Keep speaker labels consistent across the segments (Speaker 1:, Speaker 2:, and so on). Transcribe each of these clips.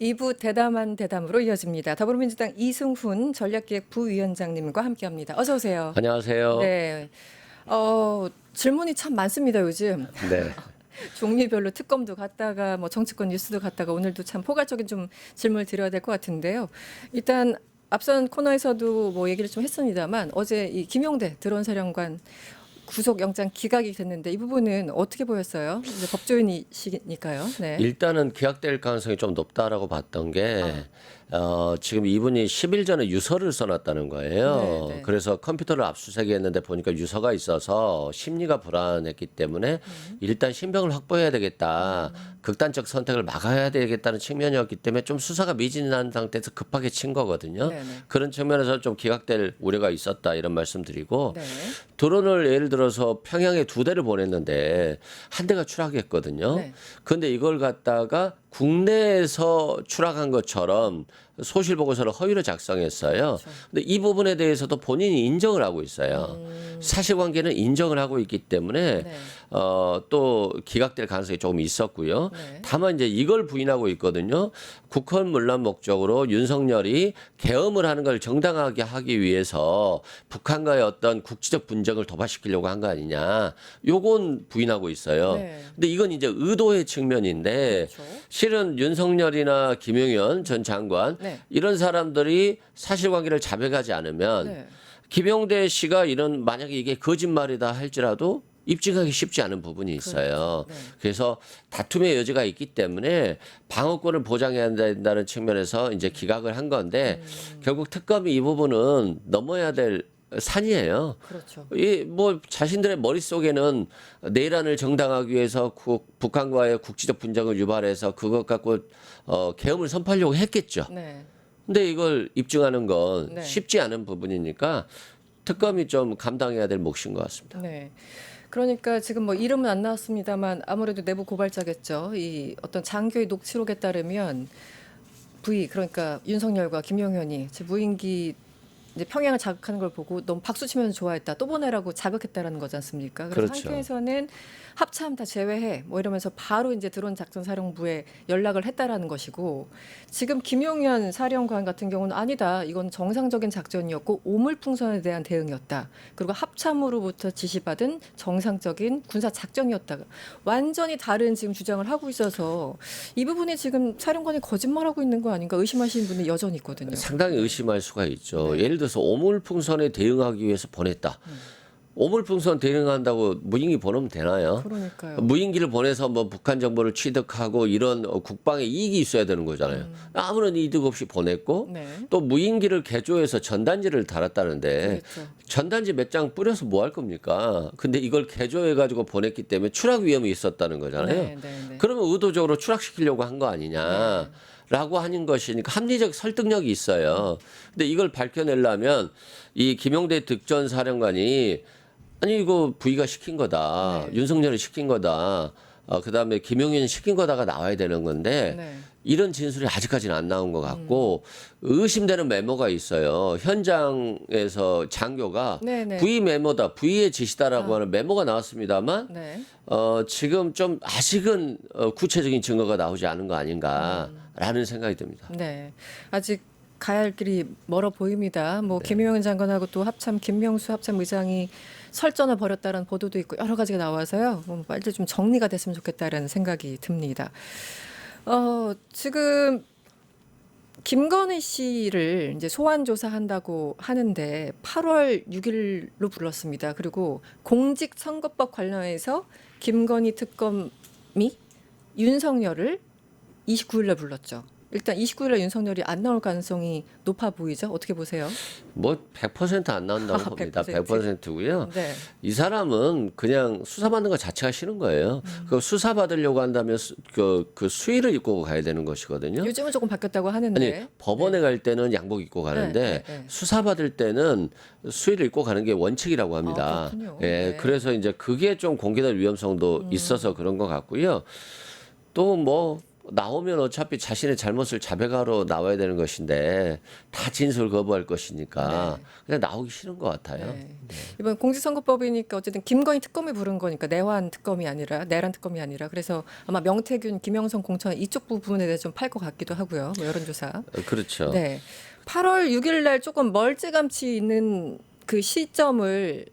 Speaker 1: 2부 대담한 대담으로 이어집니다. 더불어민주당 이승훈 전략기획 부위원장님과 함께합니다. 어서 오세요.
Speaker 2: 안녕하세요.
Speaker 1: 네. 어, 질문이 참 많습니다, 요즘.
Speaker 2: 네.
Speaker 1: 종류별로 특검도 갔다가 뭐 정치권 뉴스도 갔다가 오늘도 참 포괄적인 좀 질문을 드려야 될 것 같은데요. 일단 앞선 코너에서도 뭐 얘기를 좀 했습니다만 어제 이 김용대 드론 사령관 구속 영장 기각이 됐는데 이 부분은 어떻게 보였어요? 이제 법조인이시니까요. 네.
Speaker 2: 일단은 기각될 가능성이 좀 높다라고 봤던 게 어, 지금 이분이 10일 전에 유서를 써놨다는 거예요.
Speaker 1: 네, 네.
Speaker 2: 그래서 컴퓨터를 압수수색했는데 보니까 유서가 있어서 심리가 불안했기 때문에 일단 신병을 확보해야 되겠다. 극단적 선택을 막아야 되겠다는 측면이었기 때문에 좀 수사가 미진한 상태에서 급하게 친 거거든요.
Speaker 1: 네, 네.
Speaker 2: 그런 측면에서 좀 기각될 우려가 있었다 이런 말씀드리고
Speaker 1: 네.
Speaker 2: 드론을 예를 들어서 평양에 두 대를 보냈는데 한 대가 추락했거든요.
Speaker 1: 네.
Speaker 2: 근데 이걸 갖다가 국내에서 추락한 것처럼 소실 보고서를 허위로 작성했어요. 근데 이 부분에 대해서도 본인이 인정을 하고 있어요. 사실관계는 인정을 하고 있기 때문에
Speaker 1: 네.
Speaker 2: 어, 또 기각될 가능성이 조금 있었고요.
Speaker 1: 네.
Speaker 2: 다만 이제 이걸 부인하고 있거든요. 국헌 문란 목적으로 윤석열이 계엄을 하는 걸 정당하게 하기 위해서 북한과의 어떤 국지적 분쟁을 도발시키려고 한 거 아니냐. 요건 부인하고 있어요.
Speaker 1: 네.
Speaker 2: 근데 이건 이제 의도의 측면인데
Speaker 1: 그렇죠.
Speaker 2: 실은 윤석열이나 김용현 전 장관
Speaker 1: 네.
Speaker 2: 이런 사람들이 사실관계를 자백하지 않으면
Speaker 1: 네.
Speaker 2: 김용대 씨가 이런 만약에 이게 거짓말이다 할지라도 입증하기 쉽지 않은 부분이 있어요.
Speaker 1: 그렇죠. 네.
Speaker 2: 그래서 다툼의 여지가 있기 때문에 방어권을 보장해야 된다는 측면에서 이제 기각을 한 건데
Speaker 1: 음.
Speaker 2: 결국 특검이 이 부분은 넘어야 될 산이에요.
Speaker 1: 그렇죠.
Speaker 2: 이 뭐 자신들의 머릿속에는 내란을 정당하기 위해서 국- 북한과의 국지적 분쟁을 유발해서 그것 갖고 어 계엄을 선포하려고 했겠죠.
Speaker 1: 네.
Speaker 2: 근데 이걸 입증하는 건
Speaker 1: 네.
Speaker 2: 쉽지 않은 부분이니까 특검이 좀 감당해야 될 몫인 것 같습니다.
Speaker 1: 네. 그러니까 지금 뭐 이름은 안 나왔습니다만 아무래도 내부 고발자겠죠. 이 어떤 장교의 녹취록에 따르면 부위 그러니까 윤석열과 김용현이 제 무인기 이제 평양을 자극하는 걸 보고 너무 박수 치면서 좋아했다. 또 보내라고 자극했다라는 거지 않습니까? 그래서
Speaker 2: 그렇죠.
Speaker 1: 한쪽에서는 합참 다 제외해 뭐 이러면서 바로 이제 드론 작전 사령부에 연락을 했다라는 것이고 지금 김용현 사령관 같은 경우는 아니다. 이건 정상적인 작전이었고 오물풍선에 대한 대응이었다. 그리고 합참으로부터 지시받은 정상적인 군사 작전이었다. 완전히 다른 지금 주장을 하고 있어서 이 부분이 지금 사령관이 거짓말하고 있는 거 아닌가 의심하시는 분이 여전히 있거든요.
Speaker 2: 상당히 의심할 수가 있죠.
Speaker 1: 네.
Speaker 2: 예를 들어 서 오물풍선에 대응하기 위해서 보냈다. 오물풍선 대응한다고 무인기 보내면 되나요?
Speaker 1: 그러니까요.
Speaker 2: 무인기를 보내서 뭐 북한 정보를 취득하고 이런 어, 국방에 이익이 있어야 되는 거잖아요. 아무런 이득 없이 보냈고
Speaker 1: 음. 네.
Speaker 2: 또 무인기를 개조해서 전단지를 달았다는데
Speaker 1: 그렇죠.
Speaker 2: 전단지 몇 장 뿌려서 뭐 할 겁니까? 근데 이걸 개조해 가지고 보냈기 때문에 추락 위험이 있었다는 거잖아요.
Speaker 1: 네, 네, 네.
Speaker 2: 그러면 의도적으로 추락시키려고 한 거 아니냐. 라고 하는 것이니까 합리적 설득력이 있어요. 근데 이걸 밝혀내려면 이 김용대 득전 사령관이 아니 이거 부의가 시킨 거다.
Speaker 1: 네.
Speaker 2: 윤석열이 시킨 거다. 어, 그다음에 김용현이 시킨 거다가 나와야 되는 건데
Speaker 1: 네.
Speaker 2: 이런 진술이 아직까지는 안 나온 것 같고 의심되는 메모가 있어요. 현장에서 장교가
Speaker 1: 네, 네.
Speaker 2: 부의 메모다, 부의의 지시다라고 하는 메모가 나왔습니다만
Speaker 1: 네.
Speaker 2: 어, 지금 좀 아직은 어, 구체적인 증거가 나오지 않은 거 아닌가 라는 생각이 듭니다.
Speaker 1: 네. 아직 가야 할 길이 멀어 보입니다. 뭐 김용현 장관하고 또 합참 김명수 합참 의장이 설전을 벌였다는 보도도 있고 여러 가지가 나와서요. 뭐 빨리 좀 정리가 됐으면 좋겠다라는 생각이 듭니다. 어, 지금 김건희 씨를 이제 소환 조사한다고 하는데 8월 6일로 불렀습니다. 그리고 공직선거법 관련해서 김건희 특검이 윤석열을 29일 날 불렀죠. 일단 29일 날 윤석열이 안 나올 가능성이 높아 보이죠. 어떻게 보세요?
Speaker 2: 뭐 100%안 나온다고
Speaker 1: 아,
Speaker 2: 봅니다.
Speaker 1: 100%.
Speaker 2: 100%고요.
Speaker 1: 네.
Speaker 2: 이 사람은 그냥 수사받는 것 자체가 싫은 거예요.
Speaker 1: 음.
Speaker 2: 그 수사받으려고 한다면 수, 그, 그 수의를 입고 가야 되는 것이거든요.
Speaker 1: 요즘은 조금 바뀌었다고 하는데.
Speaker 2: 아니 법원에 갈 때는 양복 입고 가는데
Speaker 1: 네, 네, 네.
Speaker 2: 수사 받을 때는 수의를 입고 가는 게 원칙이라고 합니다.
Speaker 1: 아.
Speaker 2: 예,
Speaker 1: 네. 음.
Speaker 2: 그래서 이제 그게 좀 공개될 위험성도 있어서 그런 것 같고요. 또뭐 나오면 어차피 자신의 잘못을 자백하러 나와야 되는 것인데 다 진술 거부할 것이니까 그냥 나오기 싫은 것 같아요.
Speaker 1: 네. 이번 공직선거법이니까 어쨌든 김건희 특검이 부른 거니까 내환 특검이 아니라 내란 특검이 아니라 그래서 아마 명태균, 김영선 공천 이쪽 부분에 대해서 좀팔 것 같기도 하고요. 뭐 여론조사.
Speaker 2: 어, 그렇죠.
Speaker 1: 네. 8월 6일 날 조금 멀찌감치 있는 그 시점을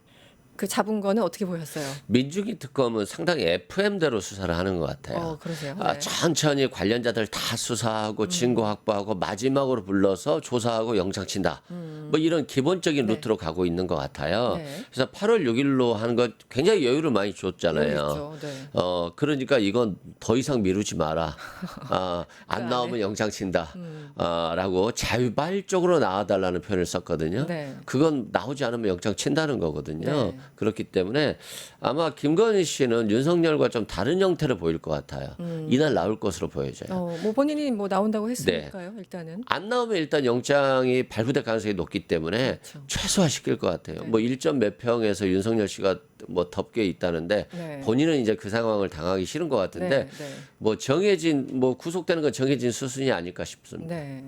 Speaker 1: 그 잡은 거는 어떻게 보였어요?
Speaker 2: 민주기 특검은 상당히 FM대로 수사를 하는 것 같아요.
Speaker 1: 어, 그러세요.
Speaker 2: 아,
Speaker 1: 네. 음.
Speaker 2: 천천히 관련자들 다 수사하고 증거 확보하고 마지막으로 불러서 조사하고 영장 친다. 뭐 이런 기본적인
Speaker 1: 음. 네.
Speaker 2: 루트로 가고 있는 것 같아요.
Speaker 1: 네.
Speaker 2: 그래서 8월 6일로 하는 것 굉장히 여유를 많이 줬잖아요.
Speaker 1: 네.
Speaker 2: 어 그러니까 이건 더 이상 미루지 마라. 아,
Speaker 1: 안그
Speaker 2: 나오면? 영장 친다. 아, 라고 자발적으로 나와달라는 표현을 썼거든요.
Speaker 1: 네.
Speaker 2: 그건 나오지 않으면 영장 친다는 거거든요.
Speaker 1: 네.
Speaker 2: 그렇기 때문에 아마 김건희 씨는 윤석열과 좀 다른 형태를 보일 것 같아요. 이날 나올 것으로 보여져요.
Speaker 1: 음. 어, 뭐 본인이 뭐 나온다고 했으니까요.
Speaker 2: 네.
Speaker 1: 일단은.
Speaker 2: 안 나오면 일단 영장이 발부될 가능성이 높기 때문에
Speaker 1: 그렇죠.
Speaker 2: 최소화 시킬 것 같아요.
Speaker 1: 네.
Speaker 2: 뭐 1점 몇 평에서 윤석열 씨가 뭐 덮게 있다는데
Speaker 1: 네.
Speaker 2: 본인은 이제 그 상황을 당하기 싫은 것 같은데
Speaker 1: 네, 네.
Speaker 2: 뭐 정해진 뭐 구속되는 건 정해진 수순이 아닐까 싶습니다.
Speaker 1: 네.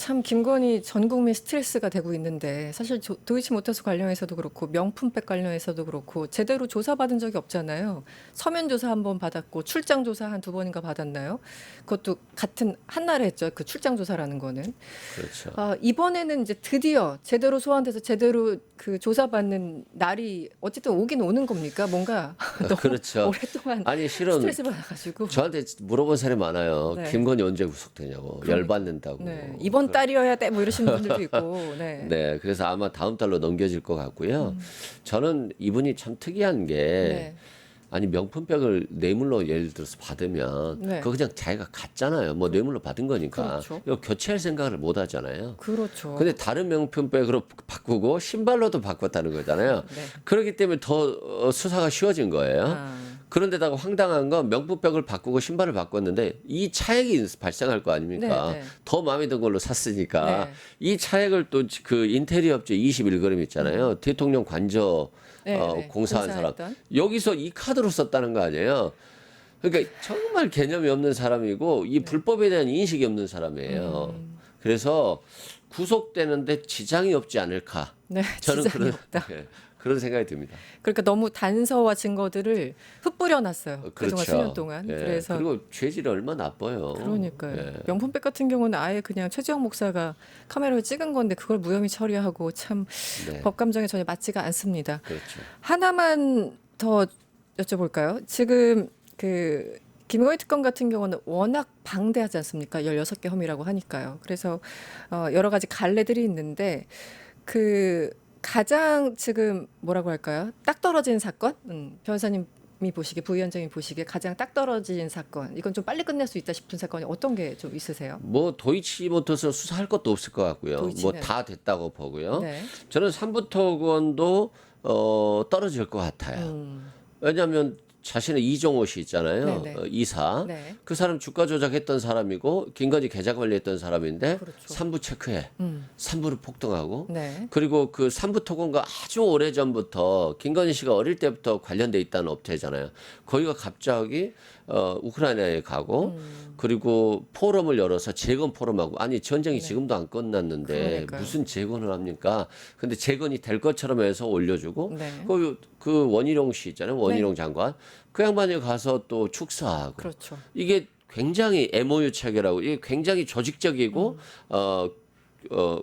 Speaker 1: 참 김건희 전 국민 스트레스가 되고 있는데 사실 조- 도이치모터스 관련해서도 그렇고 명품백 관련해서도 그렇고 제대로 조사받은 적이 없잖아요. 서면 조사 한 번 받았고 출장 조사 한 두 번인가 받았나요? 그것도 같은 한 날에 했죠. 그 출장 조사라는 거는.
Speaker 2: 그렇죠.
Speaker 1: 아, 이번에는 이제 드디어 제대로 소환돼서 제대로 그 조사받는 날이 어쨌든 오긴 오는 겁니까? 뭔가 너무
Speaker 2: 그렇죠.
Speaker 1: 오랫동안
Speaker 2: 아니 실은
Speaker 1: 스트레스 받아가지고.
Speaker 2: 저한테 물어본 사람이 많아요.
Speaker 1: 네.
Speaker 2: 김건희 언제 구속되냐고
Speaker 1: 그러니까.
Speaker 2: 열받는다고.
Speaker 1: 네. 이번 달이어야 돼 뭐 이러시는 분들도 있고. 네.
Speaker 2: 네, 그래서 아마 다음 달로 넘겨질 것 같고요. 저는 이분이 참 특이한 게
Speaker 1: 음. 네.
Speaker 2: 아니 명품백을 뇌물로 예를 들어서 받으면
Speaker 1: 네.
Speaker 2: 그거 그냥 자기가 갔잖아요. 뭐 뇌물로 받은 거니까
Speaker 1: 그렇죠.
Speaker 2: 이거 교체할 생각을 못 하잖아요.
Speaker 1: 그렇죠.
Speaker 2: 근데 다른 명품백으로 바꾸고 신발로도 바꿨다는 거잖아요.
Speaker 1: 네.
Speaker 2: 그렇기 때문에 더 어, 수사가 쉬워진 거예요.
Speaker 1: 아,
Speaker 2: 그런데다가 황당한 건 명품백을 바꾸고 신발을 바꿨는데 이 차액이 발생할 거 아닙니까?
Speaker 1: 네, 네.
Speaker 2: 더 마음에 든 걸로 샀으니까
Speaker 1: 네.
Speaker 2: 이 차액을 또 그 인테리어 업체 21g 있잖아요. 대통령 관저
Speaker 1: 네,
Speaker 2: 어,
Speaker 1: 네.
Speaker 2: 공사한 사람
Speaker 1: 공사했던.
Speaker 2: 여기서 이 카드로 썼다는 거 아니에요? 그러니까 정말 개념이 없는 사람이고
Speaker 1: 네.
Speaker 2: 이 불법에 대한 인식이 없는 사람이에요.
Speaker 1: 음.
Speaker 2: 그래서 구속되는데 지장이 없지 않을까?
Speaker 1: 네,
Speaker 2: 저는
Speaker 1: 지장이
Speaker 2: 그런
Speaker 1: 없다.
Speaker 2: 예, 그런 생각이 듭니다.
Speaker 1: 그러니까 너무 단서와 증거들을 흩뿌려 놨어요.
Speaker 2: 어,
Speaker 1: 그동안 수년 동안.
Speaker 2: 예,
Speaker 1: 그래서
Speaker 2: 그리고 죄질이 얼마나 나빠요.
Speaker 1: 그러니까요.
Speaker 2: 예.
Speaker 1: 명품백 같은 경우는 아예 그냥 최지영 목사가 카메라로 찍은 건데 그걸 무혐의 처리하고 참
Speaker 2: 네,
Speaker 1: 법감정에 전혀 맞지가 않습니다.
Speaker 2: 그렇죠.
Speaker 1: 하나만 더 여쭤볼까요? 지금 그 김건희 특검 같은 경우는 워낙 방대하지 않습니까? 16개 혐의라고 하니까요. 그래서 어 여러 가지 갈래들이 있는데 그 가장 지금 뭐라고 할까요? 딱 떨어진 사건? 음, 변호사님이 보시기에 부위원장이 보시기에 가장 딱 떨어진 사건. 이건 좀 빨리 끝낼 수 있다 싶은 사건이 어떤 게 좀 있으세요?
Speaker 2: 뭐 도이치모터스 수사할 것도 없을 것 같고요.
Speaker 1: 도이치는.
Speaker 2: 뭐 다 됐다고 보고요.
Speaker 1: 네.
Speaker 2: 저는 삼부토건도 어, 떨어질 것 같아요.
Speaker 1: 음,
Speaker 2: 왜냐하면 자신의 이종호 씨 있잖아요.
Speaker 1: 네네.
Speaker 2: 어, 이사.
Speaker 1: 네.
Speaker 2: 그 사람 주가 조작했던 사람이고 김건희 계좌 관리했던 사람인데
Speaker 1: 그렇죠.
Speaker 2: 삼부 체크해.
Speaker 1: 음,
Speaker 2: 삼부를 폭등하고
Speaker 1: 네.
Speaker 2: 그리고 그 삼부 토건과 아주 오래 전부터 김건희 씨가 어릴 때부터 관련돼 있다는 업체잖아요. 거기가 갑자기 어 우크라이나에 가고
Speaker 1: 음.
Speaker 2: 그리고 포럼을 열어서 재건 포럼하고 아니 전쟁이 지금도 안 끝났는데
Speaker 1: 네. 그러니까요.
Speaker 2: 무슨 재건을 합니까? 근데 재건이 될 것처럼 해서 올려주고
Speaker 1: 네.
Speaker 2: 그, 그 원희룡 씨 있잖아요. 원희룡 장관 그 양반이 가서 또 축사하고
Speaker 1: 그렇죠.
Speaker 2: 이게 굉장히 MOU 체계라고 이게 굉장히 조직적이고 어, 어,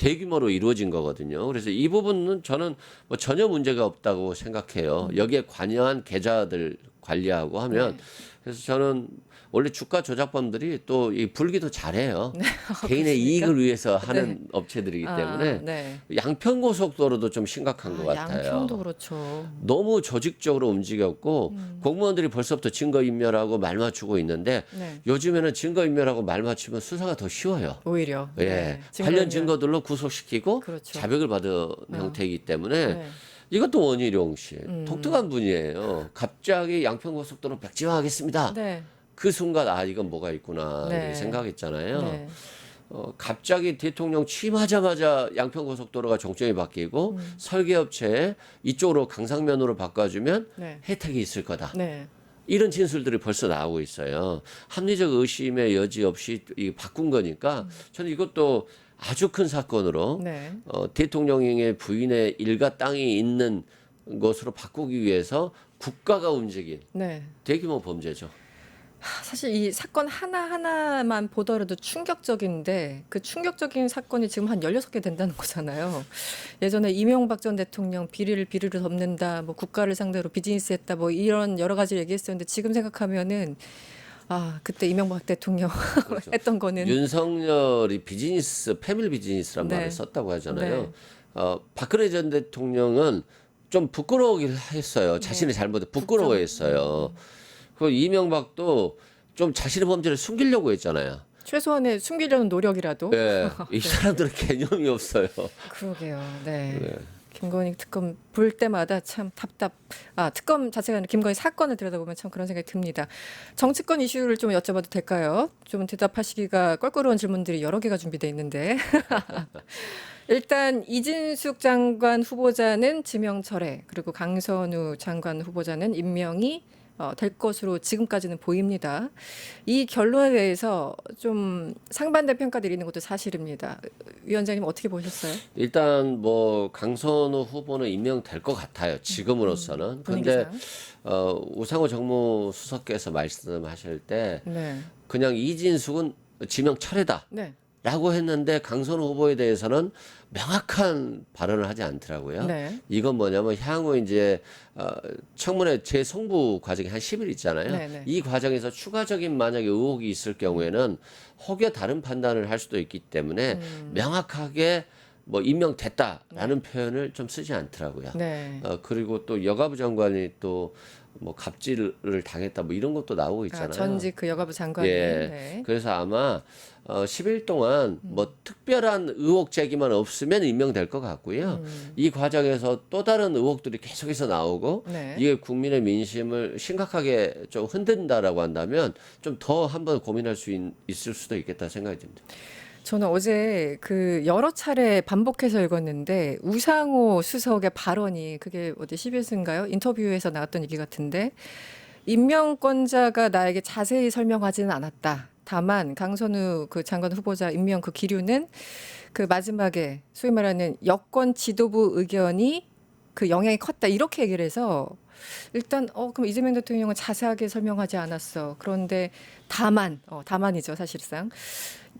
Speaker 2: 대규모로 이루어진 거거든요. 그래서 이 부분은 저는 뭐 전혀 문제가 없다고 생각해요. 여기에 관여한 계좌들 관리하고 하면 그래서 저는 원래 주가 조작범들이 또 이 불기도 잘해요. 개인의 이익을 위해서 하는 업체들이기 때문에
Speaker 1: 아, 네.
Speaker 2: 양평 고속도로도 좀 심각한 것
Speaker 1: 아,
Speaker 2: 같아요.
Speaker 1: 양평도 그렇죠.
Speaker 2: 너무 조직적으로 움직였고
Speaker 1: 음.
Speaker 2: 공무원들이 벌써부터 증거 인멸하고 말 맞추고 있는데
Speaker 1: 네.
Speaker 2: 요즘에는 증거 인멸하고 말 맞추면 수사가 더 쉬워요.
Speaker 1: 오히려.
Speaker 2: 예,
Speaker 1: 네.
Speaker 2: 관련. 증거들로 구속시키고
Speaker 1: 그렇죠.
Speaker 2: 자백을 받은 형태이기 때문에
Speaker 1: 네.
Speaker 2: 이것도 원희룡 씨
Speaker 1: 음.
Speaker 2: 독특한 분이에요. 갑자기 양평고속도로 백지화하겠습니다.
Speaker 1: 네.
Speaker 2: 그 순간 아 이건 뭐가 있구나
Speaker 1: 네.
Speaker 2: 생각했잖아요.
Speaker 1: 네.
Speaker 2: 어, 갑자기 대통령 취임하자마자 양평고속도로가 종점이 바뀌고
Speaker 1: 음.
Speaker 2: 설계업체 이쪽으로 강상면으로 바꿔주면
Speaker 1: 네.
Speaker 2: 혜택이 있을 거다.
Speaker 1: 네.
Speaker 2: 이런 진술들이 벌써 나오고 있어요. 합리적 의심의 여지 없이 이 바꾼 거니까 저는 이것도 아주 큰 사건으로
Speaker 1: 네.
Speaker 2: 어, 대통령의 부인의 일가 땅이 있는 것으로 바꾸기 위해서 국가가 움직인
Speaker 1: 네.
Speaker 2: 대규모 범죄죠.
Speaker 1: 하, 사실 이 사건 하나하나만 보더라도 충격적인데 그 충격적인 사건이 지금 한 16개 된다는 거잖아요. 예전에 이명박 전 대통령 비리를 비리를 덮는다, 뭐 국가를 상대로 비즈니스 했다, 뭐 이런 여러 가지 얘기했었는데 지금 생각하면은 아, 그때 이명박 대통령
Speaker 2: 그렇죠.
Speaker 1: 했던 거는
Speaker 2: 윤석열이 비즈니스, 패밀리 비즈니스란
Speaker 1: 네.
Speaker 2: 말을 썼다고 하잖아요.
Speaker 1: 네.
Speaker 2: 어, 박근혜 전 대통령은 좀 부끄러워긴 했어요.
Speaker 1: 네.
Speaker 2: 자신의 잘못에 부끄러워했어요. 그 이명박도 좀 자신의 범죄를 숨기려고 했잖아요.
Speaker 1: 최소한의 숨기려는 노력이라도
Speaker 2: 예, 이 사람들은 개념이 없어요.
Speaker 1: 그러게요. 네. 김건희 특검 볼 때마다 참 답답. 아 특검 자체가 아니라 김건희 사건을 들여다보면 참 그런 생각이 듭니다. 정치권 이슈를 좀 여쭤봐도 될까요? 좀 대답하시기가 껄끄러운 질문들이 여러 개가 준비돼 있는데 일단 이진숙 장관 후보자는 지명 철회 그리고 강선우 장관 후보자는 임명이 어, 될 것으로 지금까지는 보입니다. 이 결론에 대해서 좀 상반된 평가들이 있는 것도 사실입니다. 위원장님 어떻게 보셨어요?
Speaker 2: 일단 뭐 강선우 후보는 임명될 것 같아요. 지금으로서는. 근데
Speaker 1: 분위기상.
Speaker 2: 어, 우상호 정무수석께서 말씀하실 때
Speaker 1: 네.
Speaker 2: 그냥 이진숙은 지명 철회다.
Speaker 1: 네.
Speaker 2: 라고 했는데 강선우 후보에 대해서는 명확한 발언을 하지 않더라고요.
Speaker 1: 네.
Speaker 2: 이건 뭐냐면 향후 이제 어, 청문회 재송부 과정이 한 10일 있잖아요.
Speaker 1: 네, 네.
Speaker 2: 이 과정에서 추가적인 만약에 의혹이 있을 경우에는 혹여 다른 판단을 할 수도 있기 때문에
Speaker 1: 음.
Speaker 2: 명확하게 뭐 임명됐다라는 표현을 좀 쓰지 않더라고요.
Speaker 1: 네.
Speaker 2: 어, 그리고 또 여가부 장관이 또 뭐 갑질을 당했다 뭐 이런 것도 나오고 있잖아요.
Speaker 1: 아, 전직 그 여가부 장관이
Speaker 2: 예.
Speaker 1: 네.
Speaker 2: 그래서 아마 어 10일 동안
Speaker 1: 음.
Speaker 2: 뭐 특별한 의혹 제기만 없으면 임명될 것 같고요.
Speaker 1: 음.
Speaker 2: 이 과정에서 또 다른 의혹들이 계속해서 나오고
Speaker 1: 네.
Speaker 2: 이게 국민의 민심을 심각하게 좀 흔든다라고 한다면 좀 더 한번 고민할 수 있, 있을 수도 있겠다 생각이 듭니다.
Speaker 1: 저는 어제 그 여러 차례 반복해서 읽었는데 우상호 수석의 발언이 그게 어디 CBS인가요? 인터뷰에서 나왔던 얘기 같은데 임명권자가 나에게 자세히 설명하지는 않았다. 다만 강선우 그 장관 후보자 임명 그 기류는 그 마지막에 소위 말하는 여권 지도부 의견이 그 영향이 컸다 이렇게 얘기를 해서 일단 어 그럼 이재명 대통령은 자세하게 설명하지 않았어. 그런데 다만 어 다만이죠 사실상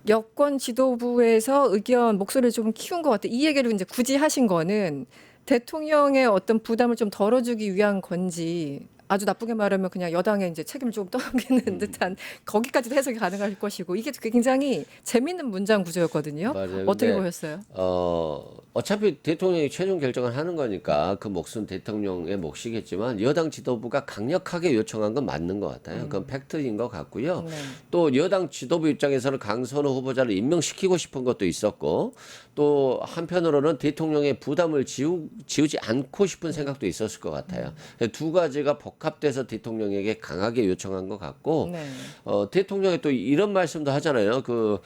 Speaker 1: 여권 지도부에서 의견 목소리를 좀 키운 것 같아. 이 얘기를 이제 굳이 하신 거는 대통령의 어떤 부담을 좀 덜어주기 위한 건지 아주 나쁘게 말하면 그냥 여당의 이제 책임을 좀 떠넘기는 듯한 거기까지도 해석이 가능할 것이고 이게 굉장히 재밌는 문장 구조였거든요.
Speaker 2: 맞아요.
Speaker 1: 어떻게
Speaker 2: 근데
Speaker 1: 보셨어요?
Speaker 2: 어, 어차피 대통령이 최종 결정을 하는 거니까 그 몫은 대통령의 몫이겠지만 여당 지도부가 강력하게 요청한 건 맞는 것 같아요. 그건 팩트인 것 같고요.
Speaker 1: 네.
Speaker 2: 또 여당 지도부 입장에서는 강선우 후보자를 임명시키고 싶은 것도 있었고 또 한편으로는 대통령의 부담을 지우, 지우지 않고 싶은 생각도 있었을 것 같아요. 두 가지가 복합돼서 대통령에게 강하게 요청한 것 같고
Speaker 1: 네.
Speaker 2: 어, 대통령이 또 이런 말씀도 하잖아요. 그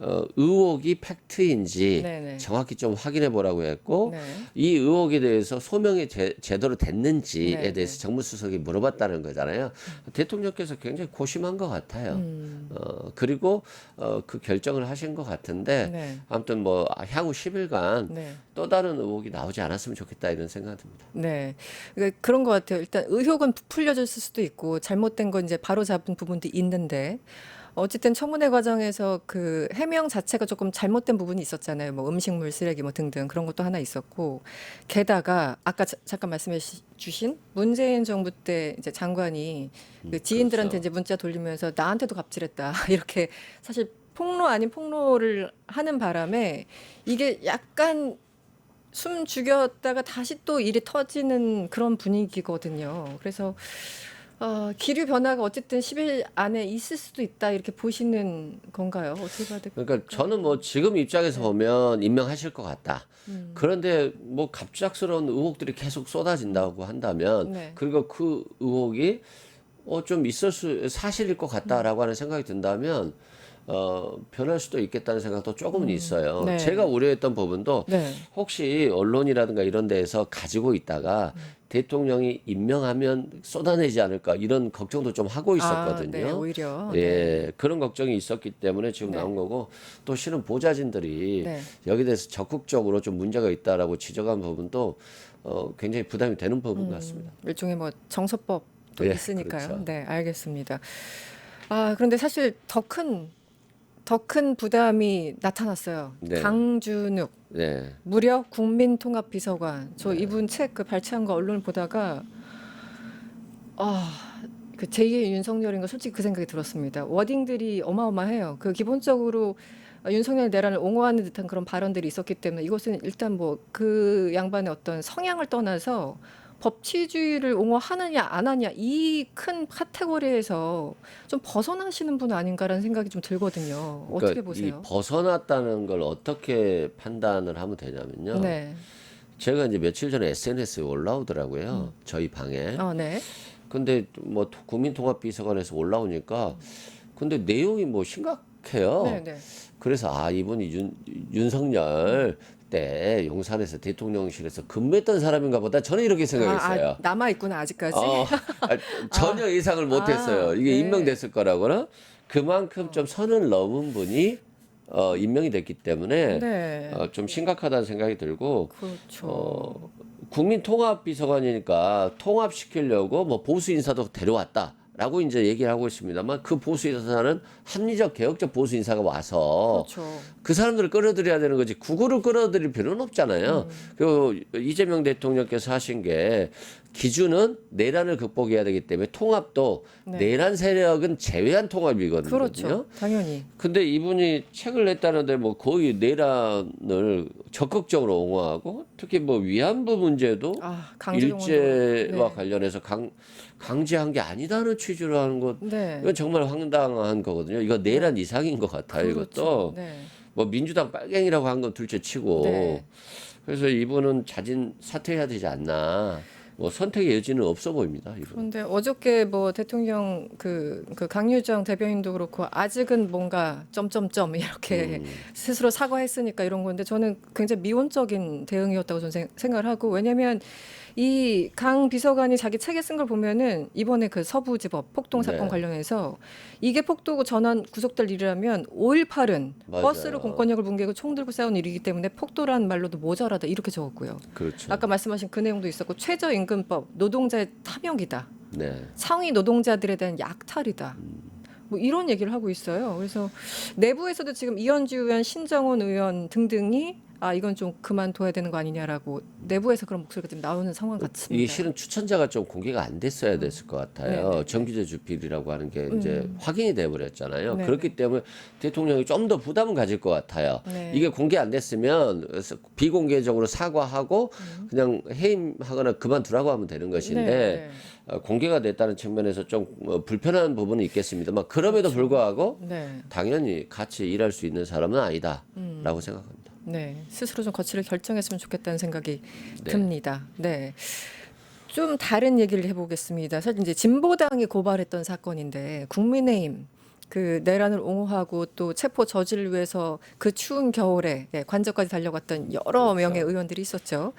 Speaker 2: 어, 의혹이 팩트인지
Speaker 1: 네 네.
Speaker 2: 정확히 좀 확인해 보라고 했고
Speaker 1: 네.
Speaker 2: 이 의혹에 대해서 소명이 제, 제대로 됐는지에
Speaker 1: 네,
Speaker 2: 대해서 정무 수석이 물어봤다는 거잖아요. 대통령께서 굉장히 고심한 것 같아요.
Speaker 1: 음.
Speaker 2: 어, 그리고 어, 그 결정을 하신 것 같은데
Speaker 1: 네.
Speaker 2: 아무튼 뭐 향후 10일간
Speaker 1: 네.
Speaker 2: 또 다른 의혹이 나오지 않았으면 좋겠다 이런 생각이 듭니다.
Speaker 1: 네. 그러니까 그런 것 같아요. 일단 의혹은 풀려졌을 수도 있고 잘못된 건 이제 바로 잡은 부분도 있는데 어쨌든 청문회 과정에서 그 해명 자체가 조금 잘못된 부분이 있었잖아요. 뭐 음식물 쓰레기 뭐 등등 그런 것도 하나 있었고 게다가 아까 자- 잠깐 말씀해 시- 주신 문재인 정부 때 이제 장관이 그 지인들한테
Speaker 2: 그렇죠.
Speaker 1: 이제 문자 돌리면서 나한테도 갑질했다 이렇게 사실 폭로 아닌 폭로를 하는 바람에 이게 약간 숨 죽였다가 다시 또 일이 터지는 그런 분위기거든요. 그래서 어, 기류 변화가 어쨌든 10일 안에 있을 수도 있다 이렇게 보시는 건가요? 어떻게 봐야 될까요?
Speaker 2: 그러니까 저는 뭐 지금 입장에서 보면 임명하실 것 같다.
Speaker 1: 음.
Speaker 2: 그런데 뭐 갑작스러운 의혹들이 계속 쏟아진다고 한다면
Speaker 1: 네.
Speaker 2: 그리고 그 의혹이 어 좀 있을 수 사실일 것 같다라고 하는 생각이 든다면 어, 변할 수도 있겠다는 생각도 조금은 있어요.
Speaker 1: 네.
Speaker 2: 제가 우려했던 부분도
Speaker 1: 네.
Speaker 2: 혹시 언론이라든가 이런 데에서 가지고 있다가 대통령이 임명하면 쏟아내지 않을까 이런 걱정도 좀 하고 있었거든요.
Speaker 1: 아, 네, 오히려.
Speaker 2: 예, 그런 걱정이 있었기 때문에 지금
Speaker 1: 네.
Speaker 2: 나온 거고 또 실은 보좌진들이
Speaker 1: 네.
Speaker 2: 여기 대해서 적극적으로 좀 문제가 있다라고 지적한 부분도 어, 굉장히 부담이 되는 부분 같습니다.
Speaker 1: 일종의 뭐 정서법도
Speaker 2: 예,
Speaker 1: 있으니까요.
Speaker 2: 그렇죠.
Speaker 1: 네, 알겠습니다. 아, 그런데 사실 더큰 더 큰 부담이 나타났어요.
Speaker 2: 네.
Speaker 1: 강준욱
Speaker 2: 네,
Speaker 1: 무려 국민통합비서관. 저 이분 책 그 발췌한 거 언론을 보다가 아, 그 제2의 윤석열인 거 솔직히 그 생각이 들었습니다. 워딩들이 어마어마해요. 그 기본적으로 윤석열 내란을 옹호하는 듯한 그런 발언들이 있었기 때문에 이것은 일단 뭐 그 양반의 어떤 성향을 떠나서 법치주의를 옹호하느냐 안 하냐 이 큰 카테고리에서 좀 벗어나시는 분 아닌가라는 생각이 좀 들거든요. 어떻게
Speaker 2: 그러니까
Speaker 1: 보세요?
Speaker 2: 이 벗어났다는 걸 어떻게 판단을 하면 되냐면요.
Speaker 1: 네.
Speaker 2: 제가 이제 며칠 전에 SNS에 올라오더라고요. 저희 방에.
Speaker 1: 어, 네.
Speaker 2: 근데 뭐 국민통합비서관에서 올라오니까 근데 내용이 뭐 심각해요.
Speaker 1: 네, 네.
Speaker 2: 그래서 아 이분이 윤, 윤석열 때 용산에서 대통령실에서 근무했던 사람인가 보다 저는 이렇게 생각했어요.
Speaker 1: 아, 아, 남아 있구나 아직까지.
Speaker 2: 어, 아, 전혀 예상을 못했어요.
Speaker 1: 아,
Speaker 2: 이게
Speaker 1: 네.
Speaker 2: 임명됐을 거라고는 그만큼 좀 선을 넘은 분이 어, 임명이 됐기 때문에
Speaker 1: 네.
Speaker 2: 어, 좀 심각하다는 생각이 들고
Speaker 1: 그렇죠.
Speaker 2: 어, 국민 통합 비서관이니까 통합시키려고 뭐 보수 인사도 데려왔다. 라고 이제 얘기를 하고 있습니다만 그 보수 인사는 합리적 개혁적 보수 인사가 와서
Speaker 1: 그렇죠.
Speaker 2: 그 사람들을 끌어들여야 되는 거지 구구를 끌어들일 필요는 없잖아요.
Speaker 1: 음.
Speaker 2: 그리고 이재명 대통령께서 하신 게 기준은 내란을 극복해야 되기 때문에 통합도
Speaker 1: 네.
Speaker 2: 내란 세력은 제외한 통합이거든요.
Speaker 1: 그렇죠. 당연히.
Speaker 2: 근데 이분이 책을 냈다는데 뭐 거의 내란을 적극적으로 옹호하고 특히 뭐 위안부 문제도
Speaker 1: 아.
Speaker 2: 일제와
Speaker 1: 네.
Speaker 2: 관련해서 강 강제한 게 아니다는 취지로 하는 것
Speaker 1: 네.
Speaker 2: 이건 정말 황당한 거거든요. 이거 내란 이상인 것 같아요.
Speaker 1: 그렇죠.
Speaker 2: 이것도
Speaker 1: 네.
Speaker 2: 뭐 민주당 빨갱이라고 한 건 둘째치고
Speaker 1: 네.
Speaker 2: 그래서 이분은 자진 사퇴해야 되지 않나. 뭐 선택의 여지는 없어 보입니다. 이분.
Speaker 1: 그런데 어저께 뭐 대통령 그, 그 강유정 대변인도 그렇고 아직은 뭔가 점점점 이렇게
Speaker 2: 음.
Speaker 1: 스스로 사과했으니까 이런 건데 저는 굉장히 미온적인 대응이었다고 저는 생- 생각을 하고 왜냐하면 이 강 비서관이 자기 책에 쓴 걸 보면은 이번에 그 서부지법 폭동 사건
Speaker 2: 네.
Speaker 1: 관련해서 이게 폭도고 전환 구속될 일이라면 5.18은
Speaker 2: 맞아요.
Speaker 1: 버스로 공권력을 붕괴하고 총 들고 싸운 일이기 때문에 폭도란 말로도 모자라다 이렇게 적었고요.
Speaker 2: 그렇죠.
Speaker 1: 아까 말씀하신 그 내용도 있었고 최저임금법 노동자의 탐욕이다.
Speaker 2: 네.
Speaker 1: 상위 노동자들에 대한 약탈이다. 뭐 이런 얘기를 하고 있어요. 그래서 내부에서도 지금 이현주 의원, 신정원 의원 등등이 아 이건 좀 그만둬야 되는 거 아니냐라고 내부에서 그런 목소리가 좀 나오는 상황 같습니다.
Speaker 2: 이게 실은 추천자가 좀 공개가 안 됐어야 됐을 것 같아요.
Speaker 1: 네, 네.
Speaker 2: 정규제 주필이라고 하는 게 이제
Speaker 1: 음.
Speaker 2: 확인이 돼 버렸잖아요.
Speaker 1: 네,
Speaker 2: 그렇기 때문에 대통령이 좀 더 부담을 가질 것 같아요.
Speaker 1: 네.
Speaker 2: 이게 공개 안 됐으면 비공개적으로 사과하고 그냥 해임하거나 그만두라고 하면 되는 것인데
Speaker 1: 음. 네,
Speaker 2: 어, 공개가 됐다는 측면에서 좀 어, 불편한 부분은 있겠습니다만 그럼에도 불구하고
Speaker 1: 네, 네,
Speaker 2: 당연히 같이 일할 수 있는 사람은 아니다라고
Speaker 1: 음.
Speaker 2: 생각합니다.
Speaker 1: 네. 스스로 좀 거취를 결정했으면 좋겠다는 생각이
Speaker 2: 네.
Speaker 1: 듭니다. 네. 좀 다른 얘기를 해보겠습니다. 사실 이제 진보당이 고발했던 사건인데 국민의힘 그 내란을 옹호하고 또 체포 저지를 위해서 그 추운 겨울에 예, 관저까지 달려갔던 여러
Speaker 2: 그렇죠.
Speaker 1: 명의 의원들이 있었죠.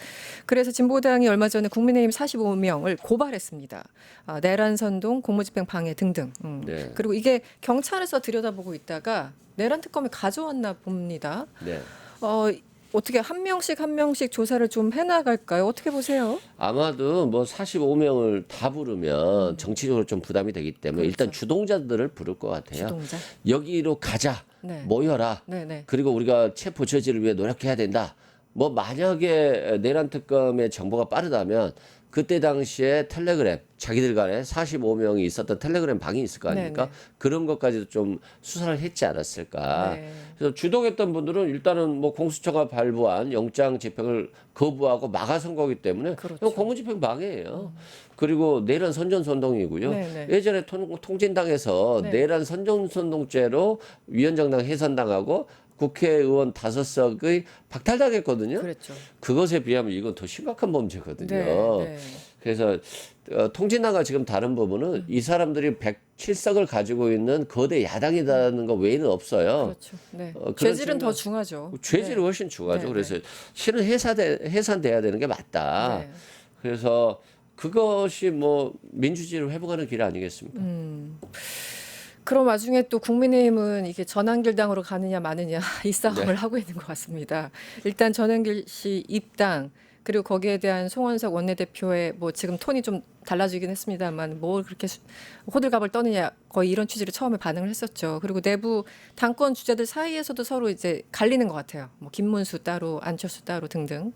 Speaker 1: 그래서 진보당이 얼마 전에 국민의힘 45명을 고발했습니다. 아, 내란 선동, 공무집행 방해 등등. 음.
Speaker 2: 네.
Speaker 1: 그리고 이게 경찰에서 들여다보고 있다가 내란 특검이 가져왔나 봅니다.
Speaker 2: 네.
Speaker 1: 어, 어떻게 한 명씩 한 명씩 조사를 좀 해나갈까요? 어떻게 보세요?
Speaker 2: 아마도 뭐 45명을 다 부르면 정치적으로 좀 부담이 되기 때문에
Speaker 1: 그렇죠.
Speaker 2: 일단 주동자들을 부를 것 같아요.
Speaker 1: 주동자.
Speaker 2: 여기로 가자.
Speaker 1: 네.
Speaker 2: 모여라.
Speaker 1: 네, 네.
Speaker 2: 그리고 우리가 체포 저지를 위해 노력해야 된다. 뭐 만약에 내란 특검의 정보가 빠르다면 그때 당시에 텔레그램 자기들 간에 45명이 있었던 텔레그램 방이 있을 거 아닙니까?
Speaker 1: 네네.
Speaker 2: 그런 것까지도 좀 수사를 했지 않았을까.
Speaker 1: 네.
Speaker 2: 그래서 주동했던 분들은 일단은 뭐 공수처가 발부한 영장 집행을 거부하고 막아선 거기 때문에
Speaker 1: 그렇죠.
Speaker 2: 공무집행 방해예요. 그리고 내란 선전선동이고요.
Speaker 1: 네네.
Speaker 2: 예전에 통, 통진당에서
Speaker 1: 네.
Speaker 2: 내란 선전선동죄로 위원장당 해산당하고 국회의원 다섯 석의 박탈당했거든요.
Speaker 1: 그랬죠.
Speaker 2: 그것에 비하면 이건 더 심각한 범죄거든요.
Speaker 1: 네, 네.
Speaker 2: 그래서 어, 통진당과 지금 다른 부분은 이 사람들이 107석을 가지고 있는 거대 야당이라는 거 외에는 없어요.
Speaker 1: 그렇죠. 네.
Speaker 2: 어,
Speaker 1: 죄질은 더 중하죠.
Speaker 2: 죄질이
Speaker 1: 네.
Speaker 2: 훨씬 중하죠.
Speaker 1: 네,
Speaker 2: 그래서 실은 해산돼, 해산돼야 되는 게 맞다.
Speaker 1: 네.
Speaker 2: 그래서 그것이 뭐 민주주의를 회복하는 길 아니겠습니까?
Speaker 1: 음. 그런 와중에 또 국민의힘은 이게 전환길 당으로 가느냐 마느냐 이 싸움을
Speaker 2: 네.
Speaker 1: 하고 있는 것 같습니다. 일단 전환길 씨 입당 그리고 거기에 대한 송원석 원내대표의 뭐 지금 톤이 좀 달라지긴 했습니다만 뭘 그렇게 수- 호들갑을 떠느냐 거의 이런 취지로 처음에 반응을 했었죠. 그리고 내부 당권 주자들 사이에서도 서로 이제 갈리는 것 같아요. 뭐 김문수 따로 안철수 따로 등등.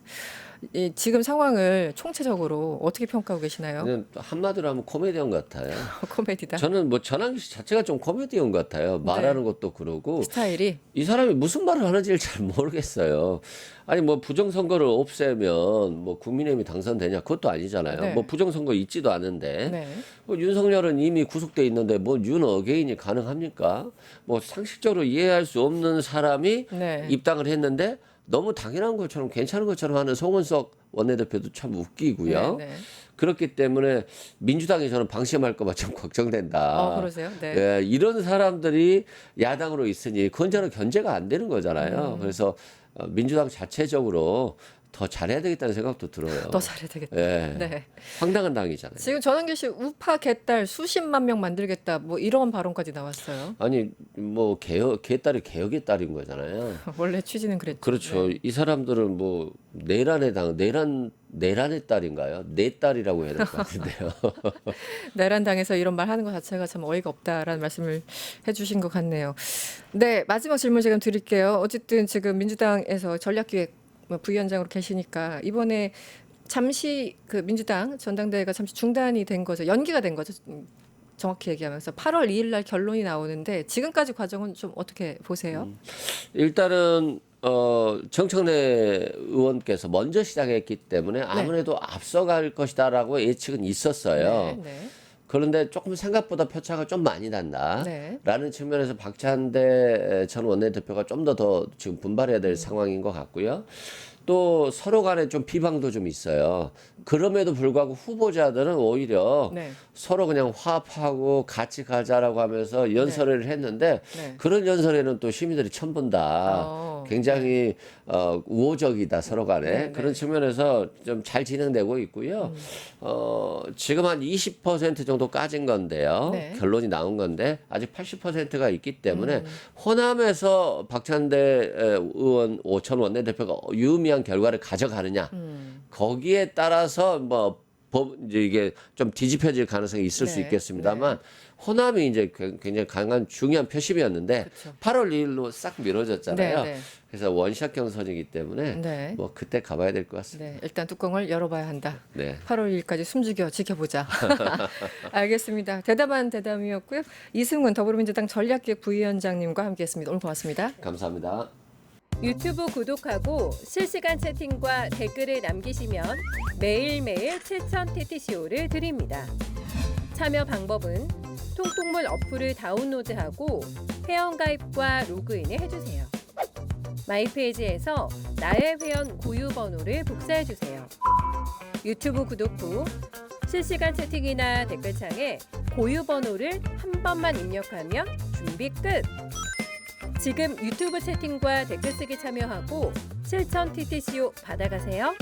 Speaker 1: 이 지금 상황을 총체적으로 어떻게 평가하고 계시나요?
Speaker 2: 그냥 한마디로 하면 코미디언 같아요.
Speaker 1: 코미디다.
Speaker 2: 저는 뭐 전환기 씨 자체가 좀 코미디언 같아요. 말하는 것도 그러고
Speaker 1: 스타일이
Speaker 2: 이 사람이 무슨 말을 하는지를 잘 모르겠어요. 아니 뭐 부정선거를 없애면 뭐 국민의힘이 당선되냐 그것도 아니잖아요.
Speaker 1: 네.
Speaker 2: 뭐 부정선거 있지도 않은데
Speaker 1: 네.
Speaker 2: 뭐 윤석열은 이미 구속돼 있는데 뭐 윤 어게인이 가능합니까? 뭐 상식적으로 이해할 수 없는 사람이
Speaker 1: 네.
Speaker 2: 입당을 했는데 너무 당연한 것처럼 괜찮은 것처럼 하는 송원석 원내대표도 참 웃기고요.
Speaker 1: 네, 네.
Speaker 2: 그렇기 때문에 민주당이 저는 방심할까봐 좀 걱정된다.
Speaker 1: 어, 그러세요? 네.
Speaker 2: 예, 이런 사람들이 야당으로 있으니 그건 저는 견제가 안 되는
Speaker 1: 음.
Speaker 2: 거잖아요. 그래서 어, 민주당 자체적으로 더 잘해야 되겠다는 생각도 들어요.
Speaker 1: 더 잘해야 되겠다.
Speaker 2: 예,
Speaker 1: 네.
Speaker 2: 황당한 당이잖아요.
Speaker 1: 지금 전환길 씨 우파 개딸 수십만 명 만들겠다 뭐 이런 발언까지 나왔어요.
Speaker 2: 아니 뭐 개혁 개딸이 개혁의 딸인 거잖아요.
Speaker 1: 원래 취지는 그랬죠.
Speaker 2: 그렇죠.
Speaker 1: 네.
Speaker 2: 이 사람들은 뭐 내란의 당 내란 내란의 딸인가요? 내 딸이라고 해야 될 것 같은데요.
Speaker 1: 내란 당에서 이런 말 하는 것 자체가 참 어이가 없다라는 말씀을 해주신 것 같네요. 네 마지막 질문 제가 드릴게요. 어쨌든 지금 민주당에서 전략기획 뭐 부위원장으로 계시니까 이번에 잠시 그 민주당 전당대회가 잠시 중단이 된 거죠. 연기가 된 거죠. 음, 정확히 얘기하면서 8월 2일 날 결론이 나오는데 지금까지 과정은 좀 어떻게 보세요?
Speaker 2: 음. 일단은 어 정청래 의원께서 먼저 시작했기 때문에 아무래도 앞서갈 것이다라고 예측은 있었어요.
Speaker 1: 네, 네.
Speaker 2: 그런데 조금 생각보다 표차가 좀 많이 난다.
Speaker 1: 네.
Speaker 2: 라는 측면에서 박찬대 전 원내대표가 좀 더더 지금 분발해야 될 상황인 것 같고요. 또 서로 간에 좀 비방도 좀 있어요. 그럼에도 불구하고 후보자들은 오히려
Speaker 1: 네.
Speaker 2: 서로 그냥 화합하고 같이 가자라고 하면서 연설을 했는데
Speaker 1: 네.
Speaker 2: 그런 연설에는 또 시민들이 처음 본다.
Speaker 1: 어,
Speaker 2: 굉장히 어, 우호적이다 서로 간에
Speaker 1: 네, 네.
Speaker 2: 그런 측면에서 좀 잘 진행되고 있고요.
Speaker 1: 음.
Speaker 2: 어, 지금 한 20% 정도 까진 건데요.
Speaker 1: 네.
Speaker 2: 결론이 나온 건데 아직 80%가 있기 때문에
Speaker 1: 음.
Speaker 2: 호남에서 박찬대 에, 의원 오천 원내대표가 유 의미한 결과를 가져가느냐
Speaker 1: 음.
Speaker 2: 거기에 따라서 뭐 법, 이제 이게 좀 뒤집혀질 가능성이 있을 수
Speaker 1: 네,
Speaker 2: 있겠습니다만 호남이 이제 굉- 굉장히 강한 중요한 표심이었는데
Speaker 1: 그렇죠.
Speaker 2: 8월 2일로 싹 미뤄졌잖아요.
Speaker 1: 네, 네.
Speaker 2: 그래서 원샷 경선이기 때문에
Speaker 1: 네.
Speaker 2: 뭐 그때 가봐야 될 것 같습니다.
Speaker 1: 네, 일단 뚜껑을 열어봐야 한다.
Speaker 2: 네.
Speaker 1: 8월 1일까지 숨죽여 지켜보자. 알겠습니다. 대담한 대담이었고요. 이승훈 더불어민주당 전략기획 부위원장님과 함께했습니다. 오늘 고맙습니다.
Speaker 2: 감사합니다.
Speaker 3: 유튜브 구독하고 실시간 채팅과 댓글을 남기시면 매일매일 실천 TTCO를 드립니다. 참여 방법은 통통물 어플을 다운로드하고 회원가입과 로그인을 해주세요. 마이페이지에서 나의 회원 고유 번호를 복사해주세요. 유튜브 구독 후 실시간 채팅이나 댓글창에 고유 번호를 한 번만 입력하면 준비 끝! 지금 유튜브 채팅과 댓글 쓰기 참여하고 실천 TTCO 받아가세요.